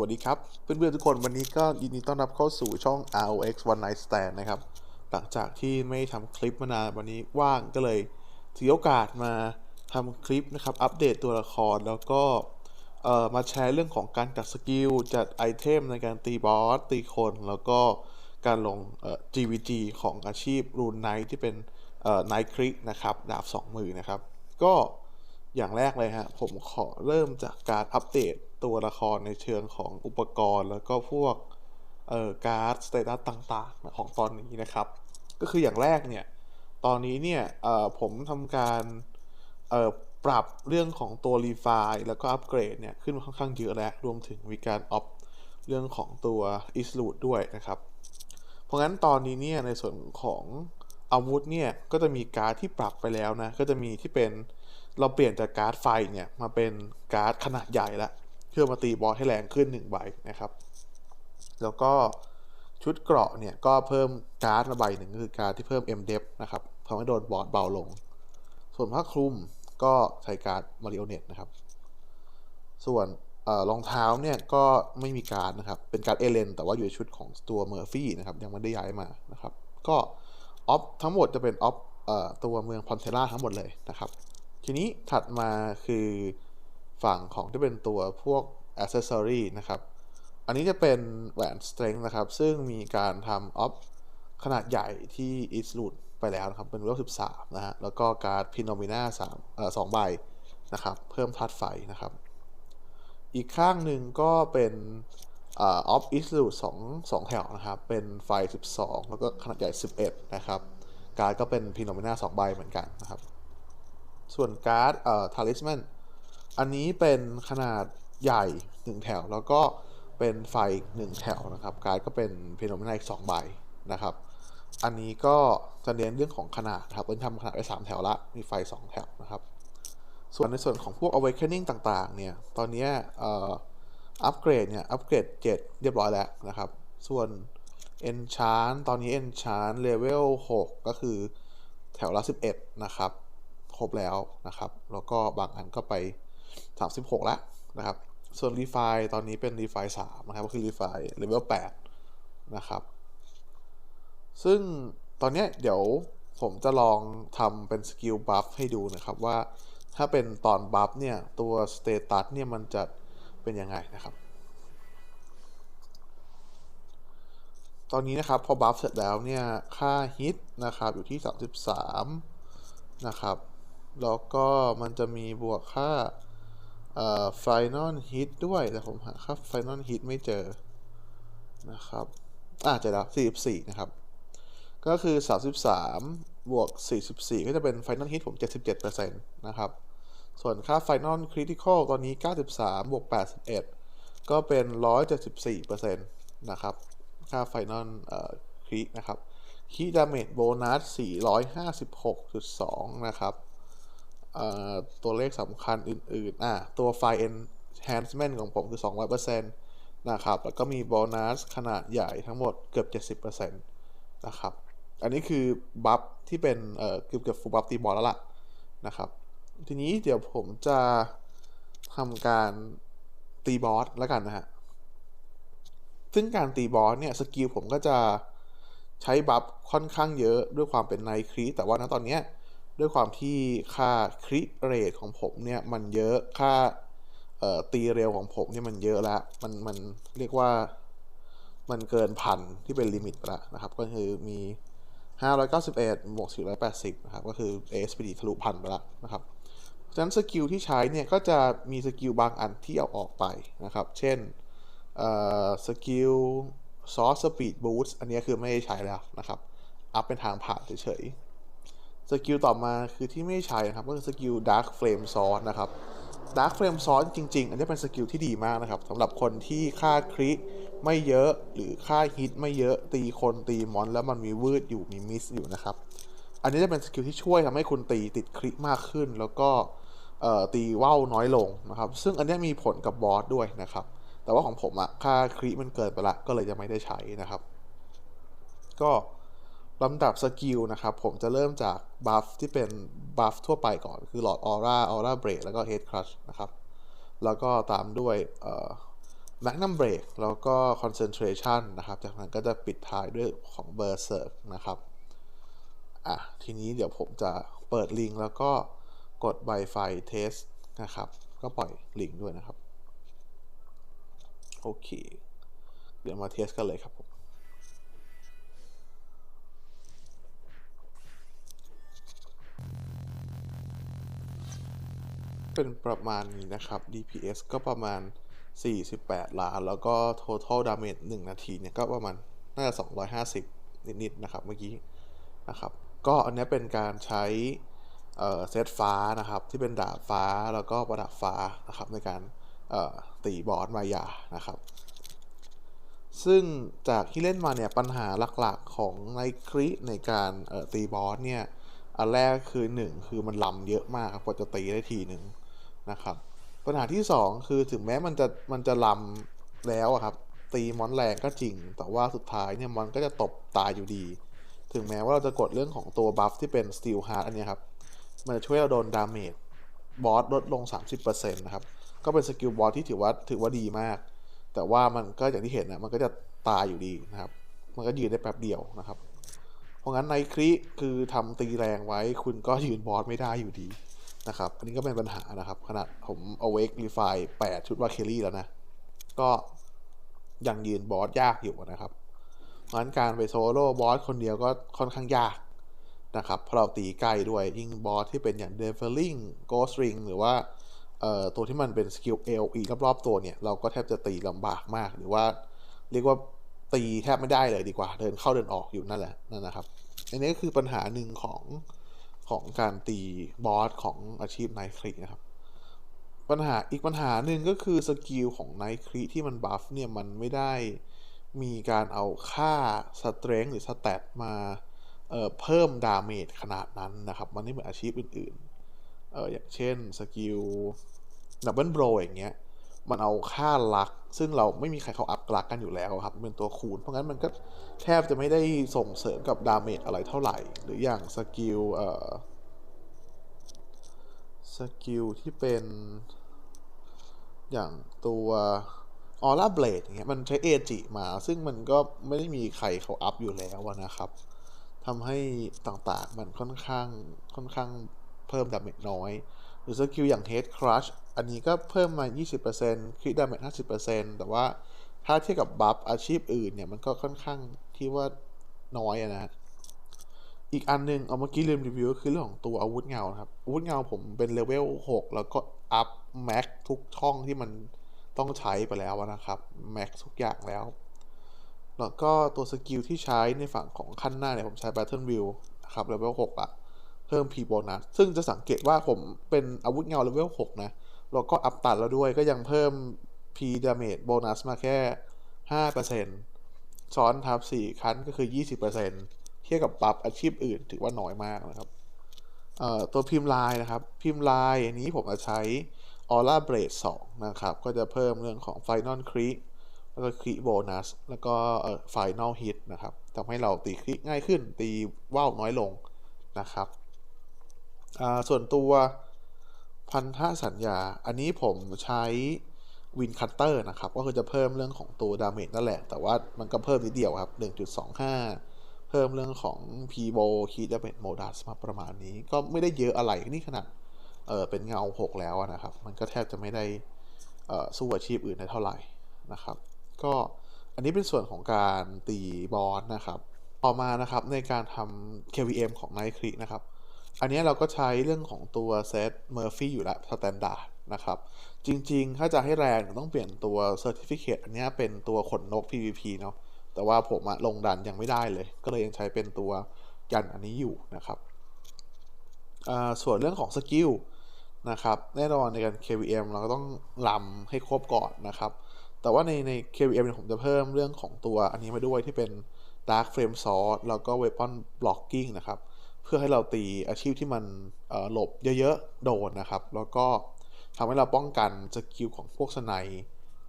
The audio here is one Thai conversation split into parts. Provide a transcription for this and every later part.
วัสดีครับ เพื่อนๆทุกคนวันนี้ก็ยินดีต้อนรับเข้าสู่ช่อง ROX One Night Stand นะครับ หลังจากที่ไม่ทำคลิปมานานวันนี้ว่างก็เลยถือโอกาสมาทำคลิปนะครับ อัปเดตตัวละครแล้วก็มาแชร์เรื่องของการจัดสกิล จัดไอเทมในการตีบอส ตีคน แล้วก็การลง GVG ของอาชีพรูนไนท์ที่เป็นไนท์ครินะครับ ดาบสองมือนะครับ ก็ อย่างแรกเลยฮะ ผมขอเริ่มจากการอัปเดตตัวละครในเชิงของอุปกรณ์ แล้วก็พวกเอ่อการ์ดสเตตัสต่างๆ ของตอนนี้นะครับ ก็คืออย่างแรกเนี่ย ตอนนี้เนี่ยเอ่อผมทำการเอ่อปรับเรื่องของตัวรีไฟล์แล้วก็อัปเกรดเนี่ย ขึ้นมาค่อนข้างเยอะแล้ว รวมถึงมีการออฟเรื่องของตัวอิส u ูดด้วยนะครับ เพราะงั้นตอนนี้เนี่ยในส่วนของอาวุธเนี่ย ก็จะมีการ์ดที่ปรับไปแล้วนะ ก็จะมีที่เป็น เราเปลี่ยนจากการ์ดไฟเนี่ยมาเป็นการ์ดขนาดใหญ่ละเพื่อมาตีบอสให้แรงขึ้น1ใบนะครับ แล้วก็ชุดเกราะเนี่ยก็เพิ่มการ์ดมาใบหนึ่งก็คือการ์ดที่เพิ่ม M d e p นะครับทำให้โดนบอสเบาลง ส่วนผ้าคลุมก็ใช้การ์ดมาริโอเนตนะครับ ส่วนเออรองเท้าเนี่ยก็ไม่มีการ์ดนะครับ เป็นการ์ดเอเลนแต่ว่าอยู่ในชุดของตัวเมอร์ฟี่นะครับยังไม่ได้ย้ายมานะครับ ก็ออฟทั้งหมดจะเป็นออฟตัวเมืองพอนเทล่าทั้งหมดเลยนะครับ ทีนี้ถัดมาคือฝั่งของที่เป็นตัวพวกอ c เซสซอรีนะครับ อันนี้จะเป็นแหวน strength นะครับ ซึ่งมีการทำออฟขนาดใหญ่ที่ e s ลูดไปแล้วนะครับ เป็นเวล13 นะฮะ แล้วก็การ์ดพินโนมิน่า3เอ่อ2ใบนะครับ เพิ่มธาตุไฟนะครับ อีกข้างหนึ่งก็เป็นออฟอิสลูดสองสองแถวนะครับ เป็นไฟ 12 แล้วก็ขนาดใหญ่ 11 นะครับ การ์ดก็เป็นพินโนมิน่า2ใบเหมือนกันนะครับ ส่วนการ์ดเอ่อทาริสแมนอันนี้เป็นขนาดใหญ่ 1 แถว แล้วก็เป็นไฟอีก1แถวนะครับ การ์ดก็เป็นเพิโนมิน่าอีก2ใบนะครับ อันนี้ก็จะเน้นเรื่องของขนาดครับเป็นทำขนาดได้3แถวละ มีไฟ 2 แถวนะครับ ส่วนในส่วนของพวก awakening ต่างๆ เนี่ย ตอนนี้เอ่ออัปเกรดเนี่ย อัปเกรด 7 เรียบร้อยแล้วนะครับ ส่วน enchant ตอนนี้ enchant level 6 ก็คือแถวละ 11 นะครับ ครบแล้วนะครับ แล้วก็บางอันก็ไป 36 แล้วนะครับ ส่วน refi ตอนนี้เป็น refi 3 นะครับ ก็คือ refi level 8 นะครับ ซึ่งตอนนี้เดี๋ยวผมจะลองทำเป็นสกิลบัฟให้ดูนะครับว่าถ้าเป็นตอนบัฟเนี่ย ตัวสเตตัสเนี่ยมันจะเป็นยังไงนะครับ ตอนนี้นะครับพอบัฟเสร็จแล้วเนี่ย ค่าฮิตนะครับอยู่ที่ 33 นะครับ แล้วก็มันจะมีบวกค่าเอ่อ final hit ด้วย แต่ผมหาค่า final hit ไม่เจอ นะครับอ่าเจอแล้ว44 นะครับ ก็คือ 33 บวก 44 ก็จะเป็น final hit ผม 77%นะครับ ส่วนค่า final critical ตอนนี้ 93 บวก 81 ก็เป็น 174%นะครับ ค่า final เอ่อ crit นะครับ crit damage bonus 456.2 นะครับ ตัวเลขสำคัญอื่นๆอะตัว file enhancement ของผมคือ 200%นะครับ แล้วก็มีโบนัสขนาดใหญ่ทั้งหมดเกือบ 70%นะครับ อันนี้คือบัฟที่เป็นเอ่อเกือบเกือบฟูลบัฟตีบอลแล้วล่ะนะครับ ทีนี้เดี๋ยวผมจะทำการตีบอสแล้วกันนะฮะ ซึ่งการตีบอสเนี่ยสกิลผมก็จะใช้บัฟค่อนข้างเยอะด้วยความเป็นไนครีแต่ว่าณตอนเนี้ย ด้วยความที่ค่าคริเรทของผมเนี่ยมันเยอะค่าตีเร็วของผมเนี่ยมันเยอะแล้วมันมันเรียกว่ามันเกินพันที่เป็นลิมิตไปแล้วนะครับ ก็คือมี 591บวก480นะครับก็คือ ASPD ทะลุพันไปแล้วนะครับฉะนั้นสกิลที่ใช้เนี่ยก็จะมีสกิลบางอันที่เอาออกไปนะครับ เช่นสกิลซอสสปีดบูสต์อันนี้คือไม่ได้ใช้แล้วนะครับ อัพเป็นทางผ่านเฉยๆ สกิลต่อมาคือที่ไม่ใช้นะครับก็คือสกิลดาร์ f เฟ m e ซอสนะครับดาร์ f เฟ m e ซอสจริง ๆ อันนี้เป็นสกิลที่ดีมากนะครับสำหรับคนที่ค่าคริไม่เยอะหรือค่าฮิตไม่เยอะตีคนตีมอนแล้วมันมีวืดอยู่มีมิสอยู่นะครับ อันนี้จะเป็นสกิลที่ช่วยทำให้คุณตีติดคริมากขึ้น แล้วก็ตีว่าวน้อยลงนะครับ ซึ่งอันนี้มีผลกับบอสด้วยนะครับ แต่ว่าของผมอะค่าคริมันเกินไปละก็เลยจะไม่ได้ใช้นะครับ ก็ ลำดับสกิลนะครับ ผมจะเริ่มจากบัฟที่เป็นบัฟทั่วไปก่อน คือหลอดออร่าออร่าเบรดแล้วก็เฮดครัชนะครับ แล้วก็ตามด้วย Magnum Break แล้วก็ Concentration นะครับ จากนั้นก็จะปิดท้ายด้วยของ Berserk นะครับอะทีนี้เดี๋ยวผมจะเปิดลิงก์แล้วก็กดใบไฟเทสนะครับ ก็ปล่อยลิงก์ด้วยนะครับ โอเค เดี๋ยวมาเทสกันเลยครับผม เป็นประมาณนี้นะครับ DPS ก็ประมาณ 48 ล้าน แล้วก็ total damage 1 นาทีเนี่ยก็ประมาณน่าจะ 250 นิดๆนะครับเมื่อกี้นะครับ ก็อันนี้เป็นการใช้เซตฟ้านะครับ ที่เป็นดาบฟ้าแล้วก็ประดับฟ้านะครับในการตีบอสมายานะครับ ซึ่งจากที่เล่นมาเนี่ยปัญหาหลักๆของไนคริในการตีบอสเนี่ยอันแรกคือ 1 คือมันลำเยอะมากกว่าจะตีได้ทีหนึ่ง นะครับ ปัญหาที่ 2 คือถึงแม้มันจะมันจะลำแล้วครับ ตีมอนแรงก็จริง แต่ว่าสุดท้ายเนี่ยมอนก็จะตบตายอยู่ดี ถึงแม้ว่าเราจะกดเรื่องของตัวบัฟที่เป็น Steel Heart อันนี้ครับ มันจะช่วยเราโดนดาเมจบอสลดลง 30%นะครับ ก็เป็นสกิลบอสที่ถือว่าถือว่าดีมาก แต่ว่ามันก็อย่างที่เห็นนะมันก็จะตายอยู่ดีนะครับ มันก็ยืนได้แป๊บเดียวนะครับ เพราะงั้นในคลิคือทำตีแรงไว้คุณก็ยืนบอสไม่ได้อยู่ดี นะครับ อันนี้ก็เป็นปัญหานะครับ ขนาดผมเอาเวกรีไฟ8ชุดวาเคลี่แล้วนะ ก็ยังยืนบอสยากอยู่นะครับเพราะงั้นการไปโซโล่บอสคนเดียวก็ค่อนข้างยากนะครับเพราะเราตีใกล้ด้วยยิ่งบอสที่เป็นอย่างเดฟเฟอร์ลิงโกสริงหรือว่าตัวที่มันเป็นสกิล AOE รอบๆตัวเนี่ย เราก็แทบจะตีลำบากมาก หรือว่าเรียกว่าตีแทบไม่ได้เลยดีกว่า เดินเข้าเดินออกอยู่นั่นแหละนั่นนะครับ อันนี้ก็คือปัญหาหนึ่งของ ของการตีบอสของอาชีพไนท์ครีนะครับ ปัญหาอีกปัญหาหนึ่งก็คือสกิลของไนท์ครีที่มันบัฟเนี่ยมันไม่ได้มีการเอาค่าสเตรนจ์หรือสแตทมาเเพิ่มดาเมจขนาดนั้นนะครับ มันไม่เหมือนอาชีพอื่นๆอออย่างเช่นสกิลดับเบิลโบรอย่างเงี้ย มันเอาค่าลัก ซึ่งเราไม่มีใครเขาอัพกลักกันอยู่แล้วครับเป็นตัวคูณ เพราะงั้นมันก็แทบจะไม่ได้ส่งเสริมกับดาเมจอะไรเท่าไหร่ หรืออย่างสกิลเอ่อสกิลที่เป็นอย่างตัวออร่าเบลดอย่างเงี้ยมันใช้เอจิมา ซึ่งมันก็ไม่ได้มีใครเขาอัพอยู่แล้วนะครับทำให้ต่างๆมันค่อนข้างค่อนข้างเพิ่มดาเมจน้อย หรือสกิลอย่าง Head Crush อันนี้ก็เพิ่มมา 20%คริดาเมจ50%แต่ว่าถ้าเทียบกับบัฟอาชีพอื่นเนี่ย มันก็ค่อนข้างที่ว่าน้อยนะฮะอีกอันนึงเอาเมื่อกี้ลืมรีวิวก็คือเรื่องของตัวอาวุธเงาครับ อาวุธเงาผมเป็นเลเวล 6 แล้วก็อัพแม็กทุกช่องที่มันต้องใช้ไปแล้วนะครับแม็กทุกอย่างแล้ว แล้วก็ตัวสกิลที่ใช้ในฝั่งของขั้นหน้าเนี่ย ผมใช้ Battle View นะครับเลเวล 6อะ เพิ่ม P โบนัสซึ่งจะสังเกตว่าผมเป็นอาวุธเงาเลเวล6นะแล้วก็อัพตัดแล้วด้วยก็ยังเพิ่ม P damage โบนัสมาแค่ 5%ซ้อนทับ 4 ครั้งก็คือ 20%เทียบกับปรับอาชีพอื่นถือว่าน้อยมากนะครับตัวพิมพ์ลายนะครับ พิมพ์ลายอันนี้ผมจะใช้ Aura b r a d 2นะครับ ก็จะเพิ่มเรื่องของ Final Crit แล้วก็คริโบนัสแล้วก็เอ่อ Final Hit นะครับทำให้เราตีคริง่ายขึ้น ตีว่าวน้อยลงนะครับ ส่วนตัวพันธสัญญา อันนี้ผมใช้วินคัตเตอร์นะครับ ก็คือจะเพิ่มเรื่องของตัวดาเมจนั่นแหละ แต่ว่ามันก็เพิ่มนิดเดียวครับ 1.25 เพิ่มเรื่องของ p ีโบคีดาเมจโมดัสมาประมาณนี้ ก็ไม่ได้เยอะอะไรนี่ขนาดเออเป็นเงา 6 แล้วนะครับ มันก็แทบจะไม่ได้สู้อาชีพอื่นได้เท่าไหร่นะครับ ก็อันนี้เป็นส่วนของการตีบอลนะครับ ต่อมานะครับในการทำ KVM ของ Night c r e นะครับ อันนี้เราก็ใช้เรื่องของตัวเซตเมอร์ฟี่อยู่แล้วสแตนดาร์ดนะครับ จริงๆ ถ้าจะให้แรงต้องเปลี่ยนตัวเซอร์ติฟิเคตอันนี้เป็นตัวขนนก PVP เนาะแต่ว่าผมอะลงดันยังไม่ได้เลย ก็เลยยังใช้เป็นตัวยันอันนี้อยู่นะครับส่วนเรื่องของสกิลนะครับแน่นอนในการ KVM เราก็ต้องลำให้ครบก่อนนะครับ แต่ว่าในใน KVM ผมจะเพิ่มเรื่องของตัวอันนี้มาด้วยที่เป็น Dark Flame Sword แล้วก็ Weapon Blocking นะครับ เพื่อให้เราตีอาชีพที่มันหลบเยอะๆ โดนนะครับ แล้วก็ทำให้เราป้องกันสกิลของพวกสไน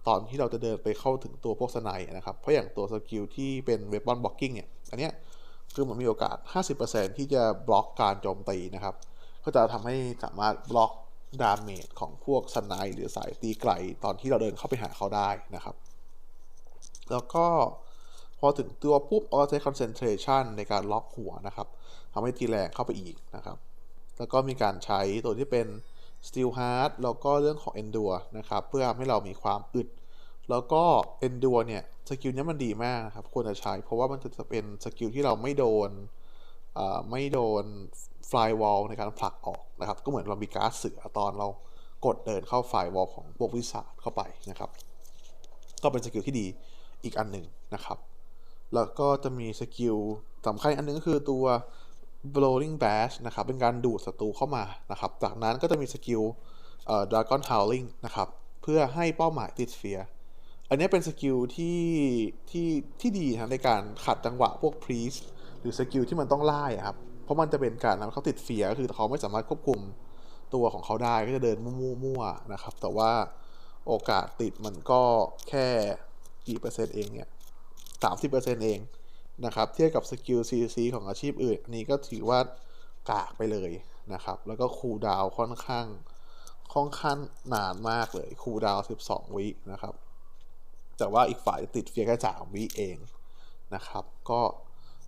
ตอนที่เราจะเดินไปเข้าถึงตัวพวกสไนนะครับ เพราะอย่างตัวสกิลที่เป็นเวปอนบล็อกกิ้งเนี่ย อันเนี้ยคือมันมีโอกาส 50%ที่จะบล็อกการโจมตีนะครับ ก็จะทำให้สามารถบล็อกดาเมจของพวกสไนหรือสายตีไกลตอนที่เราเดินเข้าไปหาเขาได้นะครับ แล้วก็พอถึงตัวปุ๊บออใช้ concentration ในการล็อกหัวนะครับ ทำให้ตีแรงเข้าไปอีกนะครับ แล้วก็มีการใช้ตัวที่เป็น steel hard แล้วก็เรื่องของ endure นะครับ เพื่อทำให้เรามีความอึด แล้วก็ endure เนี่ยสกิลนี้มันดีมากนะครับควรจะใช้ เพราะว่ามันจะเป็นสกิลที่เราไม่โดนไม่โดน firewall ในการผลักออกนะครับ ก็เหมือนเรามีการ์ดเสือตอนเรากดเดินเข้า firewall ของพวกวิสาเข้าไปนะครับ ก็เป็นสกิลที่ดีอีกอันหนึ่งนะครับ แล้วก็จะมีสกิล สำคัญอันหนึงก็คือตัว blowing bash นะครับ เป็นการดูดศัตรูเข้ามานะครับ จากนั้นก็จะมีสกิลเอ่อ dragon howling นะครับ เพื่อให้เป้าหมายติดเฟียอันนี้เป็นสกิลที่ที่ที่ดีนะในการขัดจังหวะพวก priest หรือสกิลที่มันต้องไล่ครับ เพราะมันจะเป็นการทำให้เขาติดเฟียก็คือเขาไม่สามารถควบคุมตัวของเขาได้ก็จะเดินมั่วๆนะครับ แต่ว่าโอกาสติดมันก็แค่กี่เปอร์เซ็นต์เองเนี่ย30%เอง นะครับเทียบกับสกิล CC ของอาชีพอื่น อันนี้ก็ถือว่ากากไปเลยนะครับ แล้วก็คูลดาวค่อนข้างค่อนข้างนานมากเลยคูลดาว12 วินะครับ แต่ว่าอีกฝ่ายติดเฟียแค่3วิเองนะครับ ก็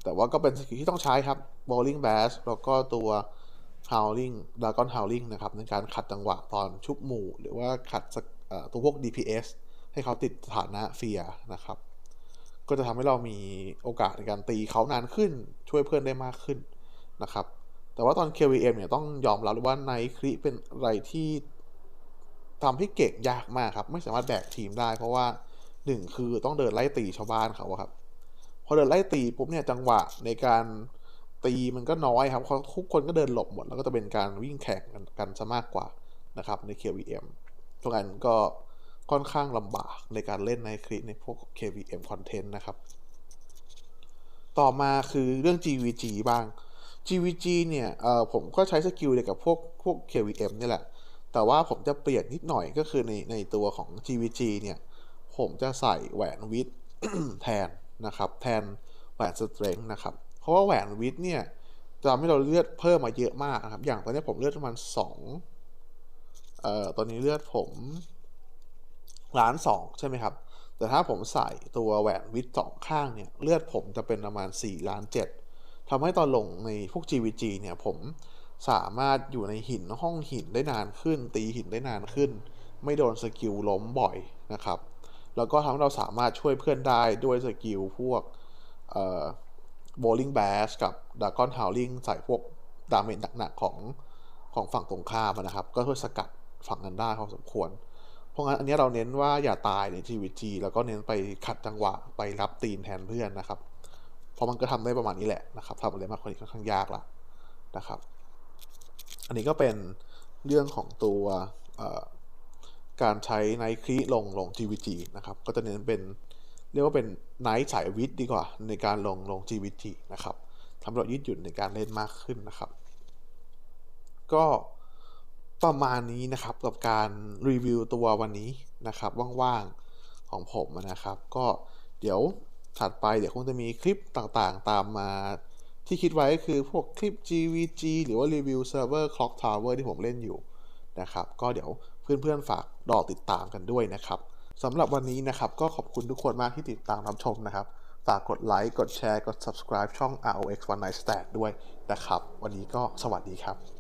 แต่ว่าก็เป็นสกิลที่ต้องใช้ครับ bowling bash แล้วก็ตัว howling dragon howling นะครับในการขัดจังหวะตอนชุบหมู่ หรือว่าขัดตัวพวก DPS ให้เขาติดสถานะเฟียนะครับ ก็จะทำให้เรามีโอกาสในการตีเขานานขึ้น ช่วยเพื่อนได้มากขึ้นนะครับ แต่ว่าตอน KVM เนี่ยต้องยอมรับเลยว่าไนคริเป็นอะไรที่ทำให้เก่งยากมากครับ ไม่สามารถแบกทีมได้ เพราะว่าหนึ่งคือต้องเดินไล่ตีชาวบ้านเขาอะครับ พอเดินไล่ตีปุ๊บเนี่ยจังหวะในการตีมันก็น้อยครับเขาทุกคนก็เดินหลบหมด แล้วก็จะเป็นการวิ่งแข่งกันกันซะมากกว่านะครับใน KVM ตรงนั้นก็ ค่อนข้างลำบากในการเล่นในคลิปในพวก KVM content นะครับ ต่อมาคือเรื่อง GVG บ้าง GVG เนี่ยเออผมก็ใช้สกิลเดียวกับพวกพวก KVM นี่แหละ แต่ว่าผมจะเปลี่ยนนิดหน่อยก็คือในในตัวของ GVG เนี่ย ผมจะใส่แหวนวิทแทนนะครับ แทนแหวนสเตร n งนะครับ เพราะว่าแหวนวิทเนี่ยจะทำให้เราเลือดเพิ่มมาเยอะมากนะครับ อย่างตอนนี้ผมเลือดประมาณสองเอ่อตอนนี้เลือดผม ล้านสองใช่ไหมครับ แต่ถ้าผมใส่ตัวแหวนวิทสองข้างเนี่ย เลือดผมจะเป็นประมาณ4ล้านเจ็ดทำให้ตอนลงในพวก GVG เนี่ยผมสามารถอยู่ในหินห้องหินได้นานขึ้น ตีหินได้นานขึ้น ไม่โดนสกิลล้มบ่อยนะครับ แล้วก็ทำให้เราสามารถช่วยเพื่อนได้ด้วยสกิลพวกเอ่อ bowling bash กับ dragon howling ใส่พวกดาเมจหนักๆของของฝั่งตรงข้ามนะครับ ก็ช่วยสกัดฝั่งนั้นได้พอสมควร เพราะงั้นอันนี้เราเน้นว่าอย่าตายใน GVG แล้วก็เน้นไปขัดจังหวะไปรับตีนแทนเพื่อนนะครับ เพราะมันก็ทำได้ประมาณนี้แหละนะครับทำอะไรมากกว่านี้ค่อนข้างยากละนะครับ อันนี้ก็เป็นเรื่องของตัวการใช้ไนท์คลีลงลง GVG นะครับ ก็จะเน้นเป็นเรียกว่าเป็นไนท์สายวิทย์ดีกว่า ในการลงลง GVG นะครับทำให้เรายืดหยุ่นในการเล่นมากขึ้นนะครับ ก็ ประมาณนี้นะครับกับการรีวิวตัววันนี้นะครับว่างๆของผมนะครับ ก็เดี๋ยวถัดไปเดี๋ยวคงจะมีคลิปต่างๆตามมาที่คิดไว้ก็คือพวกคลิป GVG หรือว่ารีวิวเซิร์ฟเวอร์ Clock Tower ที่ผมเล่นอยู่นะครับ ก็เดี๋ยวเพื่อนๆฝากรอติดตามกันด้วยนะครับสำหรับวันนี้นะครับก็ขอบคุณทุกคนมากที่ติดตามรับชมนะครับ ฝากกดไลค์กดแชร์กด subscribe ช่อง ROX One Night Stand ด้วยนะครับ วันนี้ก็สวัสดีครับ